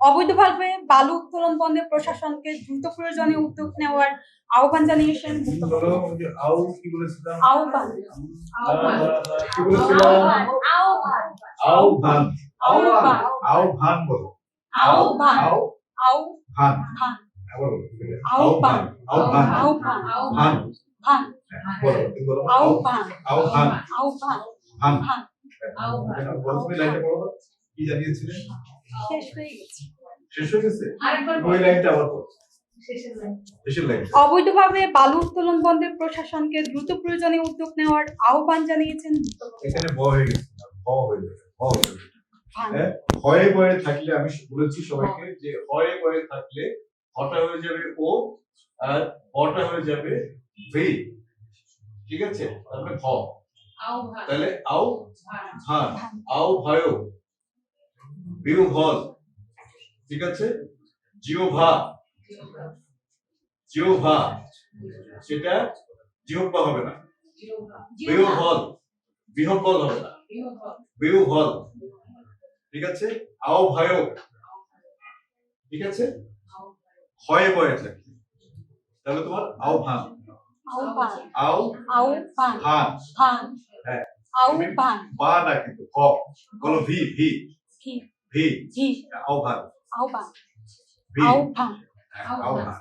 অবৈধভাবে বালু উত্তোলন বন্ধে প্রশাসনকে দ্রুত প্রয়োজনীয় উদ্যোগ নেওয়ার আহ্বান জানিয়েছেন আহ্বান। কি জানিয়েছিলে? শেষ হয়ে গেছে। শেষ হয়ে গেছে? ওই লাইনটা আবার পড়ো শেষের লাইন। অবৈধভাবে বালু উত্তোলন বন্ধে প্রশাসনকে দ্রুত প্রয়োজনীয় উদ্যোগ নেওয়ার আহ্বান জানিয়েছেন এখানে ব হয়ে গেছে ব হয়ে যাবে ব হয়ে যাবে ভান হ্যাঁ? থাকলে আমি বলেছি সবাইকে যে হয়ে বয়ে থাকলে হটা হয়ে যাবে ও আর হটা হয়ে যাবে ভি ঠিক আছে? ভ। তাহলে আও ভান আও ভয়। ভল ঠিক আছে? জিও ভা জিও ভা সেটা জিহ্বা হবে না। হবে না। ঠিক আছে? আও ভয়। ঠিক আছে? হয়ে বয়ে থাকে। তাহলে তোমার আও ভান। আহ্বান আও ভান। ভান। হ্যাঁ। আহ্বান বা না কিন্তু হ বলো ভি। ভি। ဖေးကြီးအောက်ပါအောက်ပါအောက်ပါအောက်ပါ